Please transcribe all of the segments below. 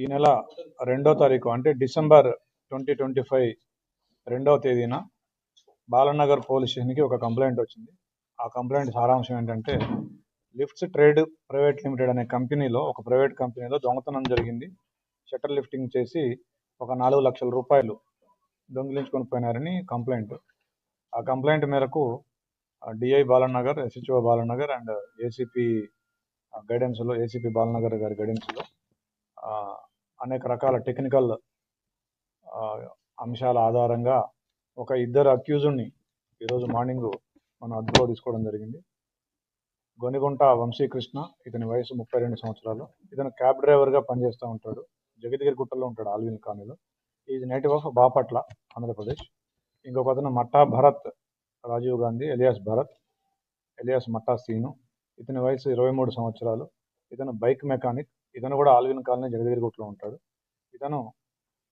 ఈ నెల రెండో తారీఖు అంటే డిసెంబర్ ట్వంటీ ట్వంటీ ఫైవ్ రెండవ తేదీన బాలనగర్ పోలీస్ స్టేషన్కి ఒక కంప్లైంట్ వచ్చింది. ఆ కంప్లైంట్ సారాంశం ఏంటంటే లిఫ్ట్స్ ట్రేడ్ ప్రైవేట్ లిమిటెడ్ అనే కంపెనీలో ఒక ప్రైవేట్ కంపెనీలో దొంగతనం జరిగింది. షట్టర్ లిఫ్టింగ్ చేసి ఒక నాలుగు లక్షల రూపాయలు దొంగిలించుకొని పోయినారని కంప్లైంట్. ఆ కంప్లైంట్ మేరకు DI Balanagar SHO Balanagar and ACP గైడెన్స్లో ACP Balanagar గారి గైడెన్స్లో అనేక రకాల టెక్నికల్ అంశాల ఆధారంగా ఒక ఇద్దరు అక్యూజుడ్ని ఈరోజు మార్నింగ్ మనం అదుపులో తీసుకోవడం జరిగింది. గొనిగుంట వంశీకృష్ణ ఇతని వయసు ముప్పై రెండు సంవత్సరాలు. ఇతను క్యాబ్ డ్రైవర్గా పనిచేస్తూ ఉంటాడు. జగద్గిరి గుట్టలో ఉంటాడు ఆల్విన్ కాలనీలో. Is native of Bapatla Andhra Pradesh. ఇంకొక అతను మట్టా భరత్ రాజీవ్ గాంధీ ఎలియాస్ భరత్ ఎలియాస్ మట్టా సీను. ఇతని వయసు ఇరవై మూడు సంవత్సరాలు. ఇతను బైక్ మెకానిక్ ఇతను కూడా ఆల్విన్ కాలనీ జగదగిరిగుట్లో ఉంటాడు. ఇతను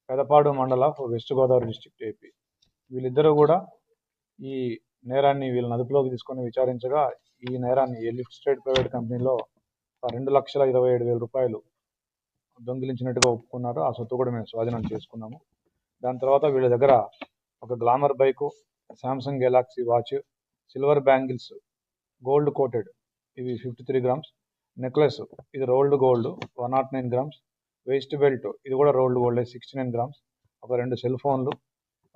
Pedapadu mandal of west Godavari district AP. వీళ్ళిద్దరూ కూడా ఈ నేరాన్ని వీళ్ళ అదుపులోకి తీసుకొని విచారించగా ఈ నేరాన్ని లిఫ్ట్ స్టేట్ ప్రైవేట్ కంపెనీలో రెండు లక్షల ఇరవై ఏడు వేల రూపాయలు దొంగిలించినట్టుగా ఒప్పుకున్నారు. ఆ సొత్తు కూడా మేము స్వాధీనం చేసుకున్నాము. దాని తర్వాత వీళ్ళ దగ్గర ఒక glamour bike Samsung Galaxy watch silver bangles gold coated ఇవి ఫిఫ్టీ త్రీ గ్రామ్స్ నెక్లెస్ ఇది rolled gold one nought nine grams. Waist belt ఇది కూడా rolled gold sixty nine grams. ఒక రెండు సెల్ ఫోన్లు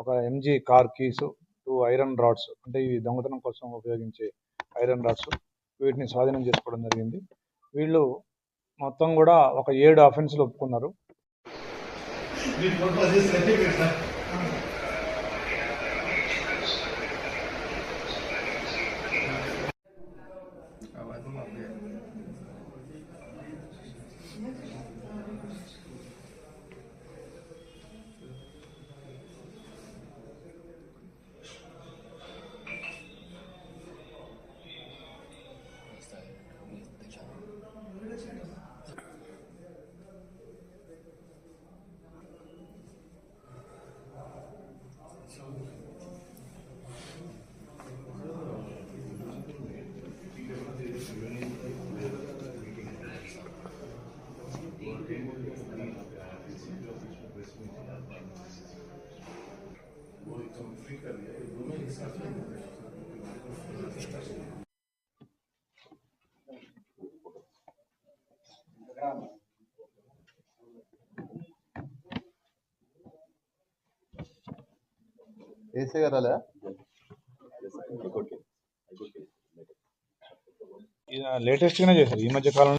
ఒక MG car keys two iron rods అంటే ఇవి దొంగతనం కోసం ఉపయోగించే ఐరన్ రాడ్స్. వీటిని స్వాధీనం చేసుకోవడం జరిగింది. వీళ్ళు మొత్తం కూడా ఒక ఏడు అఫెన్స్లు ఒప్పుకున్నారు. ఏసీ గారు లేటెస్ట్ లేటెస్ట్గానే చేశారు. ఈ మధ్య కాలంలో